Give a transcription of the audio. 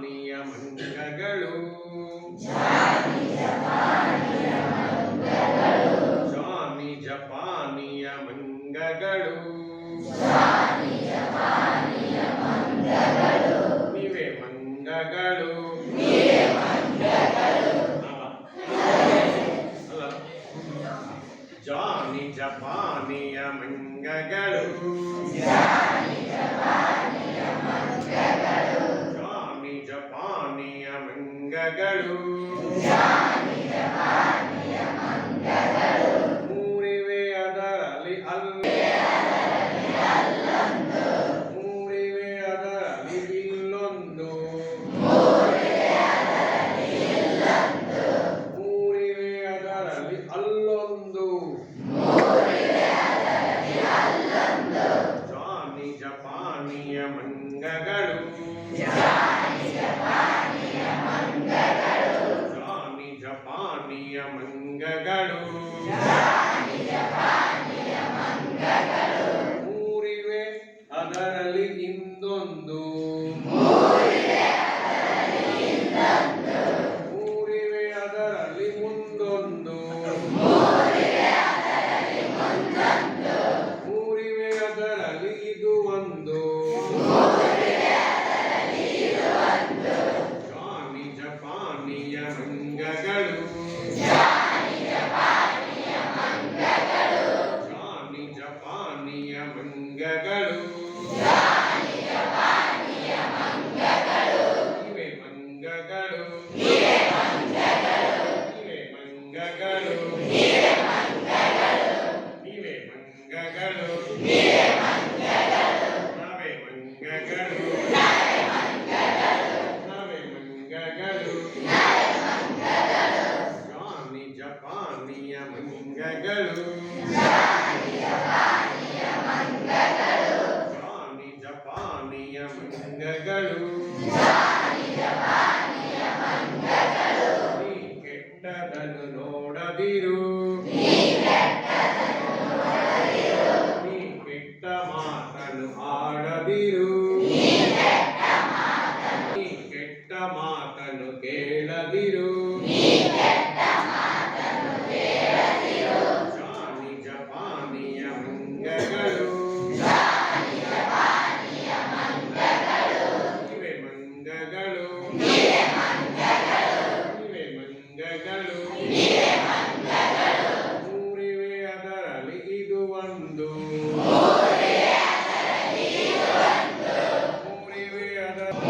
ಜಪಾನಿಯ ಮಂಗಗಳು ಜಾನಿ ಜಪಾನಿಯ ಮಂಗಗಳು ನೀವೇ ಮಂಗಗಳು ಅಲ್ಲ ಜಾನಿ ಜಪಾನಿಯ ಮಂಗಗಳು మంగళు నీవే మంగళు నావే మంగళు నావే మంగళు స్వామి జపామియ మంగళు వరవీరు నీ పిట్ట మాటను ఆడబీరు. నీ కెట్ట మాటను కేళబీరు. அழகாக